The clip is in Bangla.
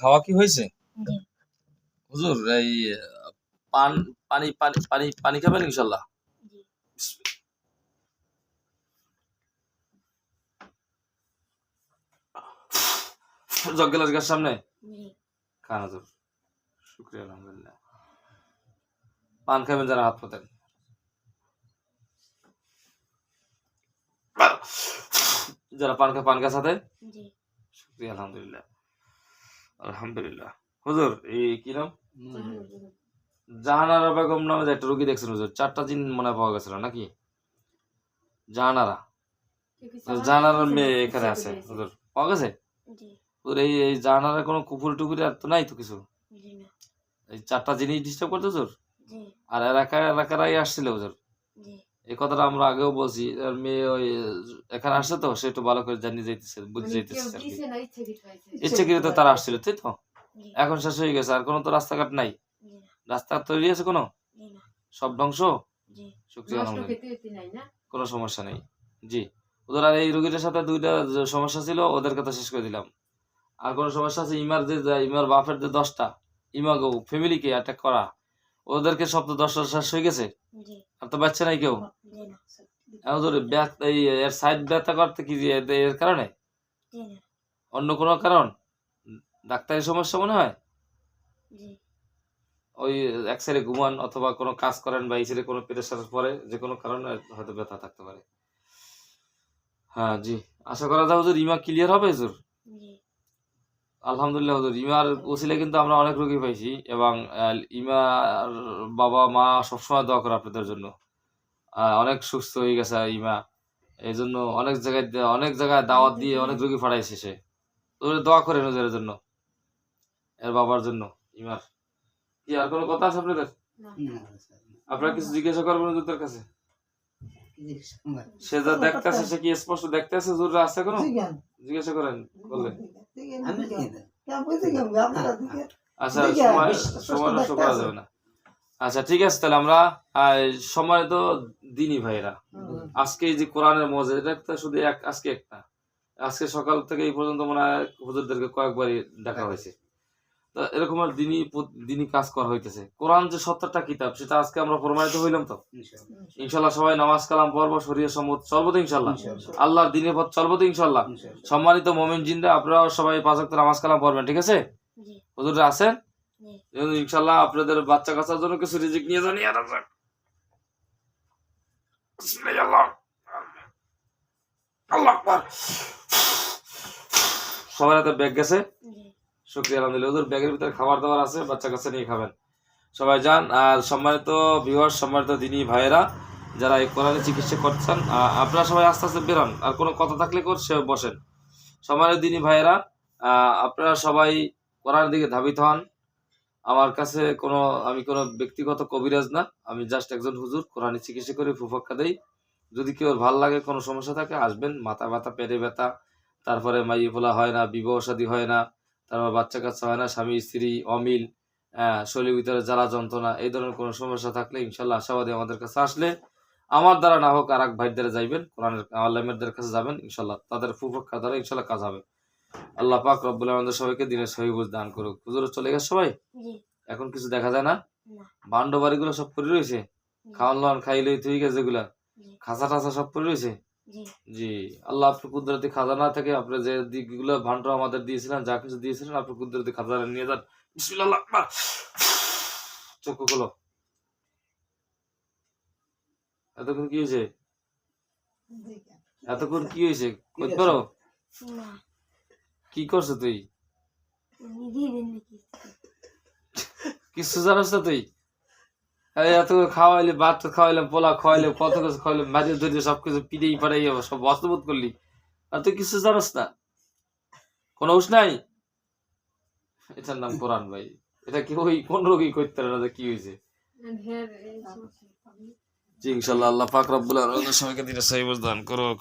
খাওয়া কি হয়েছে? হুজুর এই পান পানি পানি পানি পানি খাবেন ইনশাল্লাহ গাছ সামনে। খান হুজুর শুক্রিয়া আলহামদুলিল্লাহ। পান খাবেন যারা হাত পাতেন। যারা পান খা পান হাতে জি। শুক্রিয়া আলহামদুলিল্লাহ। আলহামদুলিল্লাহ। হুজুর এই কি নাম? জাহানারা বেগম নামে যে একটা রোগী দেখছেন হুজুর চারটা দিন মনে পাওয়া গেছিল নাকি? জাহানারা। জাহানারার মেয়ে এখানে আছে হুজুর পাওয়া গেছে? হুজুর এই এই জাহানারা কোনো কুকুর টুকুরি আর তো নাই তো কিছু? এই চারটা জিনিস ডিস্টার্ব করতে হুজুর? আর এলাকা এলাকারাই আসছিল হুজুর। এই কথাটা আমরা আগেও বলছি আর মেয়ে ওই এখানে আসছে তো সে একটু ভালো করে জানিয়ে যাইতেছে বুঝে যাইতেছে ইচ্ছাকৃত তারা আসছিল তাই তো? এখন শেষ হয়ে গেছে আর কোনো তো রাস্তাঘাট নাই। রাস্তাঘাট তৈরি আছে কোনো? সব ধ্বংস? কোনো সমস্যা নেই। জি। ওদের আর এই রুগীটার সাথে দুইটা সমস্যা ছিল ওদের কথা শেষ করে দিলাম। আর কোনো সমস্যা আছে? ইমার যে যে ইমার বাপের যে দশটা ইমাগো ফ্যামিলিকে অ্যাটাক করা। ওদেরকে সব তো দশটা শেষ হয়ে গেছে? আর তো বাচ্চা নাই কেউ? এর সাইড ব্যথা করতে কি এর- কারণে? অন্য কোনো কারণ? ডাক্তারি সমস্যা মনে হয়? ওই এক সাইডে ঘুমান অথবা কোনো কাজ করেন বা এই সাইডে কোনো প্রেশার পরে যে কোনো কারণে হয়তো ব্যথা থাকতে পারে। হ্যাঁ জি। আশা করা যায় হুজুর ইমা ক্লিয়ার হবে হুজুর? আলহামদুলিল্লাহ হুজুর ইমার ওসিলে কিন্তু আমরা অনেক রোগী পাইছি এবং ইমার বাবা মা সবসময় দোয়া করে আপনাদের জন্য। অনেক সুস্থ হয়ে গেছে ইমা। এই জন্য অনেক জায়গায় অনেক জায়গায় দাওয়াত দিয়ে অনেক রোগী ফাটাইছে সে। দোয়া করেন ওদের জন্য এর বাবার জন্য ইমার। কি আর কোনো কথা আছে আপনাদের? আপনারা কিছু জিজ্ঞাসা করবেন হুজুরদের কাছে? সে যা দেখতেছে সে কি স্পষ্ট দেখতেছে হুজুর আছে কোনো? জিজ্ঞাসা করেন বলেন আচ্ছা সময় সময় নষ্ট করা যাবে না। আচ্ছা ঠিক আছে তাহলে আমরা সময় তো দিনই ভাইরা আজকে এই যে কোরআনের মজা এটা একটা শুধু এক আজকে একটা। আজকে সকাল থেকে এই পর্যন্ত মনে হয় হুজুরদেরকে কয়েকবারই দেখা হয়েছে। তো এরকম আর দিনই দিনই কাজ করা হইতেছে। কোরআন যে সত্তরটা কিতাব সেটা আজকে আমরা প্রমাণিত হইলাম তো? ইনশাল্লাহ সবাই নামাজ কালাম পর্ব শরীর সম্মত চলবো তো ইনশাল্লাহ আল্লাহর দিনের পথ চলবো তো ইনশাল্লাহ সম্মানিত মোমিন জিন্দা আপনারাও সবাই পাঁচ ওয়াক্ত নামাজ কালাম পড়বেন ঠিক আছে? হুজুররা আছেন? ইনশাল্লাহ আপনাদের বাচ্চা কাচ্চার জন্য কিছু রিজিক নিয়ে যাক বিসমিল্লাহ। আল্লাহ সবার হাতে ব্যাগ গেছে? জি। শুক্রিয়া, আলহামদুলিল্লাহ। হুজুর, ব্যাগের ভিতরে খাবার দাবার আছে, বাচ্চা কাচ্চা নিয়ে খাবেন। সবাই যান, আর সম্মানিত ভিউয়ার সম্মানিত দিনী ভাইয়েরা, যারা এই কোরআনের চিকিৎসা করছেন আপনারা সবাই আস্তে আস্তে বেরোন, আর কোনো কথা থাকলে কর, সে বসেন। সম্মানিত দিনী ভাইয়েরা আপনারা সবাই কোরআনের দিকে ধাবিত হন। আমার কাছে কোনো, আমি কোনো ব্যক্তিগত কবিরাজ না, আমি জাস্ট একজন হুজুর কোরআনের চিকিৎসা করে ফুফক্কা দেই। যদি কেউ ভালো লাগে, কোনো সমস্যা থাকে, আসবেন, মাথা ব্যথা, পেটে ব্যথা, তারপরে মাইয়ে ফোলা হয় না, বিবাহ সাদী হয় না তারপর বাচ্চা কাচ্চা হয় না স্বামী স্ত্রী অমিল শরীরের ভিতরে জ্বালা যন্ত্রণা এই ধরনের কোনো সমস্যা থাকলে ইনশাল্লাহ আশাবাদী আমাদের কাছে আসলে আমার দ্বারা না হোক আর এক ভাইয়ের দ্বারা যাইবেন কোরআনের আল্লাহমেরদের কাছে যাবেন ইনশাল্লাহ তাদের ফুফক্কা দ্বারা ইনশাল্লাহ কাজ হবে। আল্লাহ পাক রব্বুল আমাদের সবাইকে দিনের সহি দান করুক। পুজোর চলে গেছে সবাই? এখন কিছু দেখা যায় না? ভান্ড বাড়িগুলো সব পড়ে রয়েছে? খাওয়ান লাওয়ান খাইলে তুই গেছে যেগুলা খাঁচা টাচা সব পড়ে রয়েছে? জি। আল্লাহ আপনার কুদরতি খাজানা থেকে আপনি যে দিকগুলো ভান্ড আমাদের দিয়েছিলেন যা কিছু দিয়েছিলেন আপনার কুদরতি খাজানা নিয়ে যান। বিসমিল্লাহ খোলো। এতক্ষণ কি হয়েছে? এতক্ষণ কি হয়েছে? করতে পারো কি করছ তুই? কিছু জানাস না তুই? এত খাওয়াইলে ভাত খাওয়াইলাম পোলা খাওয়াইলে কত কিছু খাওয়াইলাম মাঝে ধরে সবকিছু পিড়েই পাড়াই সব বাস্তবোধ করলি। আর তুই কিছু জানাস না? কোনো হুশ নাই? এটার নাম কোরআন ভাই। এটা কি ওই কোন রোগী করতে না কি হয়েছে? জি ইনশাল্লাহ আল্লাহ পাক রব্বুল আলামিন সবাইকে দিনে সহিহ দান করুক।